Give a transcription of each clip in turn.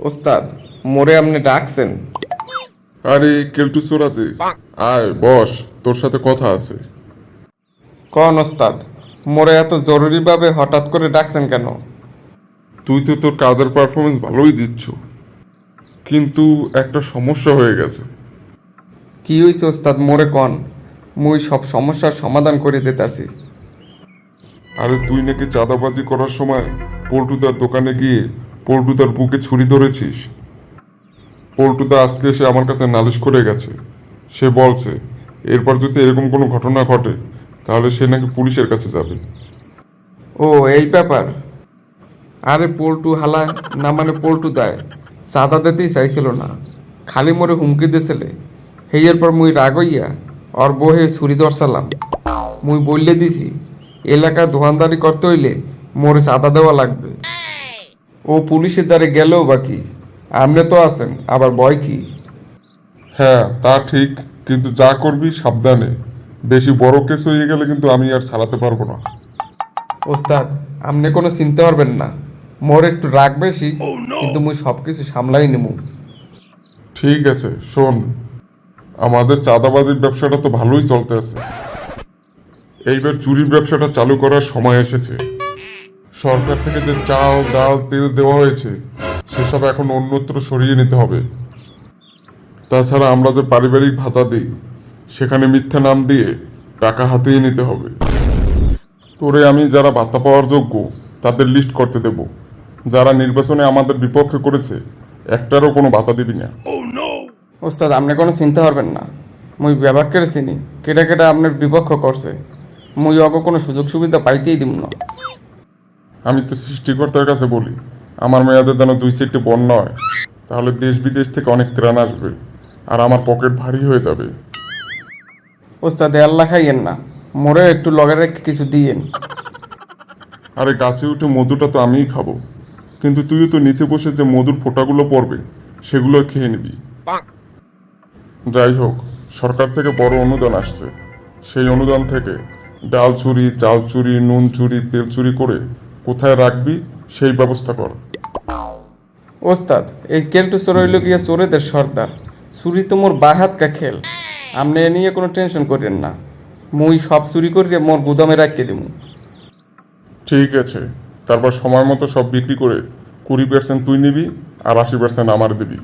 ওস্তাদ মোরে আপনি ডাকছেন। আরে কেলটু চোরাজে। আয় বস তোর সাথে কথা আছে। কন ওস্তাদ মোরে এত জরুরিভাবে হঠাৎ করে ডাকছেন কেন? তুই তো তোর কাজের পারফরমেন্স ভালোই দিচ্ছ। কিন্তু একটা সমস্যা হয়ে গেছে। কি হয়েছে ওস্তাদ মোরে কন? মুই সব সমস্যার সমাধান করে দিতাছি। আরে তুই নাকি চাঁদাবাজি করার সময় পল্টুদার দোকানে গিয়ে পল্টুদার বুকে ছুরি ধরেছিস? পল্টুদা আজকে এসে আমার কাছে নালিশ করে গেছে। সে বলছে, এরপর যদি এরকম কোনো ঘটনা ঘটে, তাহলে সে নাকি পুলিশের কাছে যাবে। ও, এই ব্যাপার। আরে পল্টু হালা, না মানে পল্টু দেয় চাঁদা দিতেই চাইছিল না। খালি মোরে হুমকি দিয়েছিলে। হেয়ের পর মুই রাগ হইয়া ওর বহে ছুরি দর্শালাম মুই বললে দিছি, এলাকায় দোকানদারি করতে হইলে মোরে চাঁদা দেওয়া লাগবে। ও পুলিশের দ্বারে গেলেও বাকি আপনি তো আছেন আবার ভয় কি? হ্যাঁ তা ঠিক কিন্তু যা করবি সাবধানে। বেশি বড় কেস হয়ে গেলে কিন্তু আমি আর চালাতে পারব না। ওস্তাদ আপনি কোনো চিনতে পারবেন না। মোর একটু রাগ বেশি কিন্তু মুই সব কিছু সামলাই নেব ঠিক আছে শোন। আমাদের চাঁদাবাজির ব্যবসাটা তো ভালোই চলতে আছে। এইবার চুরির ব্যবসাটা চালু করার সময় এসেছে। সরকার থেকে যে চাল, ডাল, তেল দেওয়া হয়েছে, সেসব এখন অন্যত্র সরিয়ে নিতে হবে। তাছাড়া আমরা যে পারিবারিক ভাতা দিই, সেখানে মিথ্যা নাম দিয়ে টাকা হাতিয়ে নিতে হবে। তোরে আমি যারা ভাতা পাওয়ার যোগ্য, তাদের লিস্ট করতে দেব। যারা নির্বাচনে আমাদের বিপক্ষে করেছে, একটারও কোনো ভাতা দিবি না। ওস্তাদ, আপনি কোনো চিন্তা পারবেন না। মুই ব্যবহার করে চিনি। কেটা কেটা আপনার বিপক্ষ করছে। মুই অগ কোনো সুযোগ সুবিধা পাইতেই দিব না। আমি তো সৃষ্টিকর্তার কাছে বলি আমার মেয়াদের যেন দুই সিটে বন্যা হয় তাহলে দেশ বিদেশ থেকে অনেক ত্রাণ আসবে আর আমার পকেট ভারী হয়ে যাবে। ওস্তাদ আল্লাহ খাইয়েন না মোরে একটু লগে রেখে কিছু দিয়েন। আরে গাছে উঠে মধুটা তো আমিই খাব কিন্তু তুইও তো নিচে বসে যে মধুর ফোঁটাগুলো পড়বে সেগুলো খেয়ে নিবি। যাই হোক সরকার থেকে বড় অনুদান আসছে সেই অনুদান থেকে ডাল চুরি চাল চুরি নুন চুরি তেল চুরি করে কোথায় রাখবি সেই ব্যবস্থা কর। ওস্তাদ এই কেলটু চোর হইল গিয়া চোরেদের সর্দার। চুরি তো মোর বাহাত কা খেল। আপনি এ নিয়ে কোনো টেনশন করেন না। মুই সব চুরি করিয়ে মোর গুদামে রাখিয়ে দিব ঠিক আছে তারপর সময় মতো সব বিক্রি করে কুড়ি পার্সেন্ট তুই নিবি আর আশি পার্সেন্ট আমার দিবি।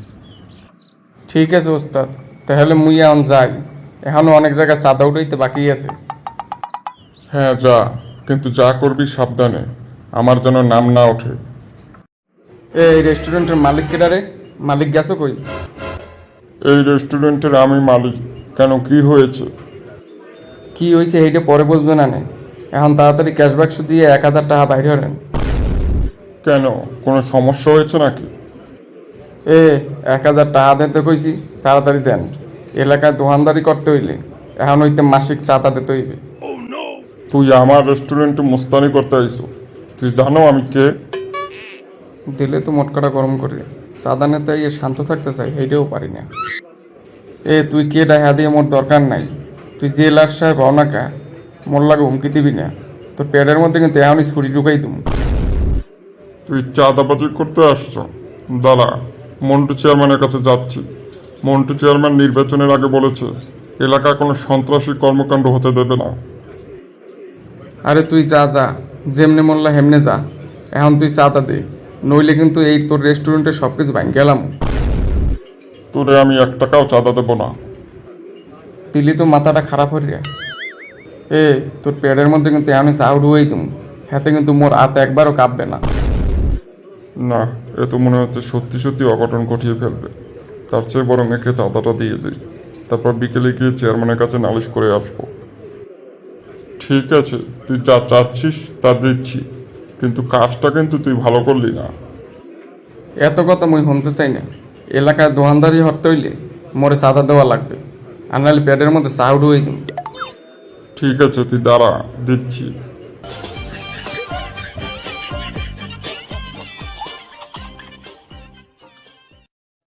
ঠিক আছে ওস্তাদ। তাহলে মুই এখন যাই। এখনও অনেক জায়গায় চাঁদা উঠাইতে বাকি আছে। হ্যাঁ যা। কিন্তু যা করবি সাবধানে। আমার যেন নাম না ওঠে। এই রেস্টুরেন্টের মালিক কেডারে মালিক গেছো কই? এই রেস্টুরেন্টের আমি মালিক। কেন কি হয়েছে? কি হয়েছে এইটা পরে বুঝবে না নে। এখন তাড়াতাড়ি ক্যাশ বাক্স দিয়ে এক হাজার টাকা বাইরে হরেন কেন কোনো সমস্যা হয়েছে নাকি? এ এক হাজার টাকা দেন তো কইছি তাড়াতাড়ি দেন। এলাকায় দোকানদারি করতে হইলে এখন হইতে মাসিক চাঁদা দিতে হইবে। তুই আমার রেস্টুরেন্টে মুস্তানি করতে আইসো তুই জানো আমি কে? দিলে তো মটকাটা গরম করে। চাঁদা নেতা ইয়ে শান্ত থাকতে চাই এইটাও পারি না। এ তুই কে ডাহা দিয়ে মোর দরকার নাই? তুই যে জেলার সাহেব হও না কা মোর লাগে হুমকি দিবি না। তোর পেটের মধ্যে কিন্তু এখনই ছুরি ঢুকাই তুমি তুই চাঁদাবাজি করতে আসছো? দাঁড়া মন্টু চেয়ারম্যানের কাছে যাচ্ছি। মন্টু চেয়ারম্যান নির্বাচনের আগে বলেছে এলাকায় কোনো সন্ত্রাসী কর্মকাণ্ড হতে দেবে না। আরে তুই যা যা। যেমনে মোল্লা হেমনে যা। এখন তুই চাঁদা দে। নইলে কিন্তু এই তোর রেস্টুরেন্টে সব কিছু ভাঙ গেলাম তোরে আমি এক টাকাও চাঁদা দেবো না। দিলি তো মাথাটা খারাপ হইয়া এ তোর পেটের মধ্যে কিন্তু আমি চা ঢুয়াই দিম। হাতে কিন্তু মোর হাত একবারও কাঁপবে না। না এ তো মনে হচ্ছে সত্যি সত্যি অঘটন ঘটিয়ে ফেলবে। তার চেয়ে বরং একে চাঁদাটা দিয়ে দিই তারপর বিকেলে গিয়ে চেয়ারম্যানের কাছে নালিশ করে আসব। ঠিক আছে তুই যা চাচ্ছিস তা দিচ্ছি কিন্তু কাজটা কিন্তু তুই ভালো করলি না। এত কথা মুই শুনতে চাই না। এলাকায় দোকানদারি হরতে হইলে মোরে সাদা দেওয়া লাগবে আর নাহলে পেটের মধ্যে সাউড হয়ে দিন ঠিক আছে তুই দাঁড়া দিচ্ছি।